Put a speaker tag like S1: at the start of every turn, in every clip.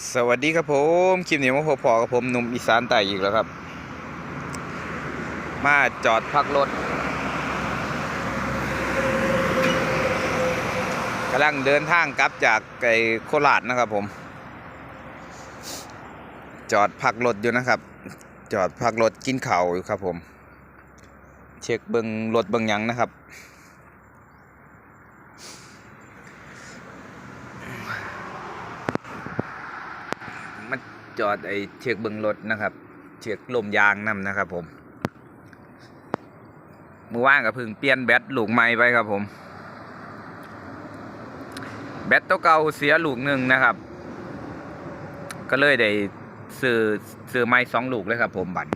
S1: สวัสดีครับผมคลิปนี้มาพบพอกับผมหนุ่มอีสานใต้อีกแล้วครับ มาจอดพักรถกำลังเดินทางกลับจากไอ้โคราชนะครับผม จอดพักรถอยู่นะครับ จอดพักรถกินข้าวอยู่ครับผม เช็คเบิงรถเบิงยังนะครับ มา จอดไอ้เช็คเบิงรถนะครับ เช็คลมยางนํนะครับ ผมเมื่อวานก็เพิ่งเปลี่ยนแบตลูกใหม่ไปครับผม แบตตัวเก่าเสียลูกหนึ่งนะครับ ก็เลยได้ซื้อซื้อไม้สองลูกเลยครับ ผมบัตร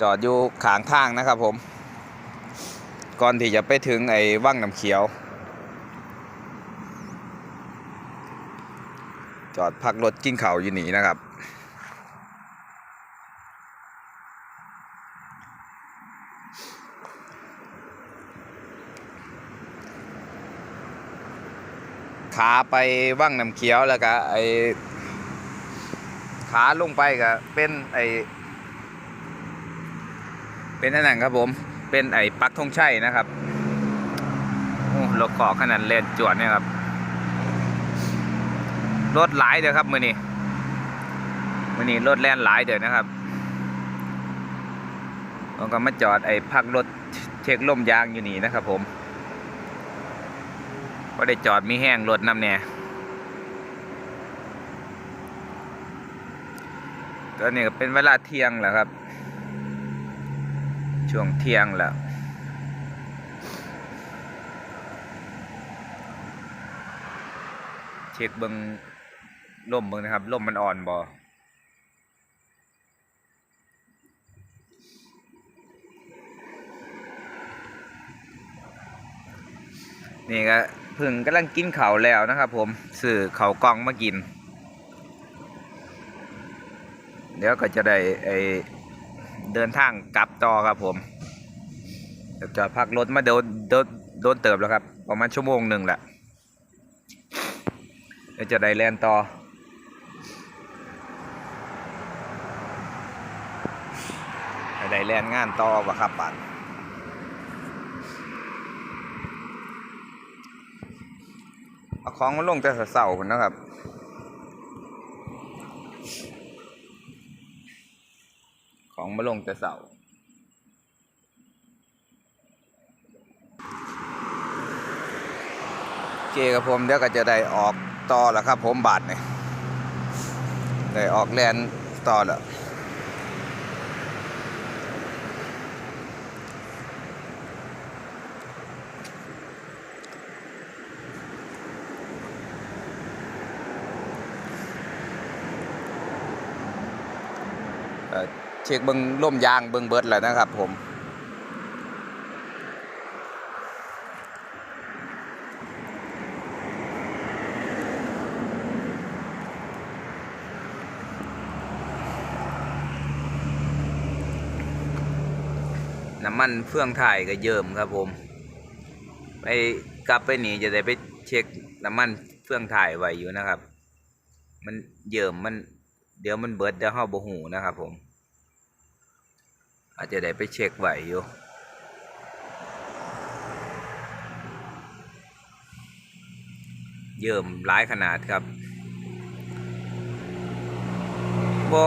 S1: จอดอยู่ขางทางนะครับผม ก่อนที่จะไปถึงไอ้ว่างน้ำเขียว จอดพักรถกินข้าวอยู่นี่นะครับ ขาไปว่างน้ำเขียวแล้วก็ไอขาลงไปก็เป็นไอเป็นอันนั้นครับผม เป็นไอปักธงชัยนะครับโอ้รถขอขนาดเลนจวดเนี่ยครับ รถหลายเด้อครับมือนี้มือนี้รถแล่นหลายเด้อนะครับผมก็มาจอดไอ้พักรถเช็คล่มยางอยู่นี่นะครับ ผมก็ได้จอดมีแห้งรถน้ำเนี่ยตอนนี้ก็เป็นเวลาเที่ยงแล้วครับ ช่วงเที่ยงแล้วเช็คเบิง ล่มเบิงนะครับล่มมันอ่อนบอนี่ก็พิ่งกำลังกินเขาแล้วนะครับ ผมสื่อเขากองมากิน เดี๋ยวก็จะได้ไอเดินทางกลับต่อครับผมจอดพักรถมาโดนโดนโดนเติบแล้วครับ ประมาณชั่วโมงหนึ่งแหละเดี๋ยวจะได้แลนต่อ จะ ได้แลนงานต่อวะครับบัดเอาของมาลงแต่เสาๆพุ่นนะครับของมาลงแต่เสาเคครับผมเดี๋ยวก็จะได้ออกต่อแล้วครับ ผมบาทเนี่ยได้ออกแลนต่อแล้ว เช็คเบิงล่มยางเบิงเบิดแล้วนะครับผมน้ำมันเฟื่องถ่ายก็เยิ่มครับผม ไปกลับไปนี่จะได้ไปเช็คน้ำมันเฟื่องถ่ายไว้อยู่นะครับ มันเยิ่มมันเดี๋ยวมันเบิดเดี๋ยวเฮาบหูนะครับผม อาจจะได้ไปเช็คไหวอยู่เยิ่มหลายขนาดครับบ่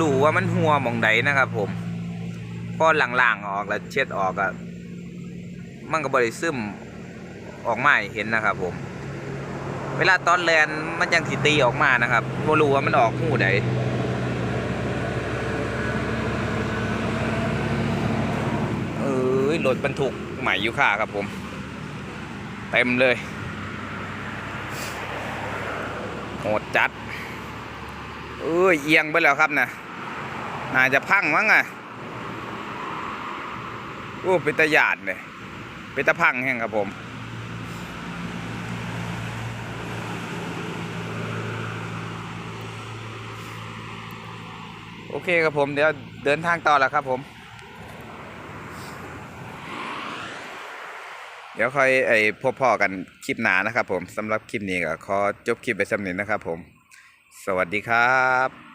S1: รู้ว่ามันหัวมองใดนะครับผมพอล่างๆออกแล้วเช็ดออกอะมันก็บริซึมออกมาให้เห็นนะครับผม เวลาตอนแลนมันยังสิตีออกมานะครับบ่รู้ว่ามันออกหูใดเอ้ ยรถบรรทุกใหม่ยูค่าครับผม เต็มเลยโหดจัดเอ้ยเอียงไปแล้วครับนะน่าจะพังมั้งอะโอ้เป็นตะหยาดเลยเป็นตะพังแห้งครับผมโอเคครับผมเดี๋ยวเดินทางต่อแล้วครับผม ดี๋ยวค่อยไอ้พบพ่อกันคลิปหนานะครับผมสำหรับคลิปนี้ก็ขอจบคลิปไปสำนี้นะครับผม สวัสดีครับ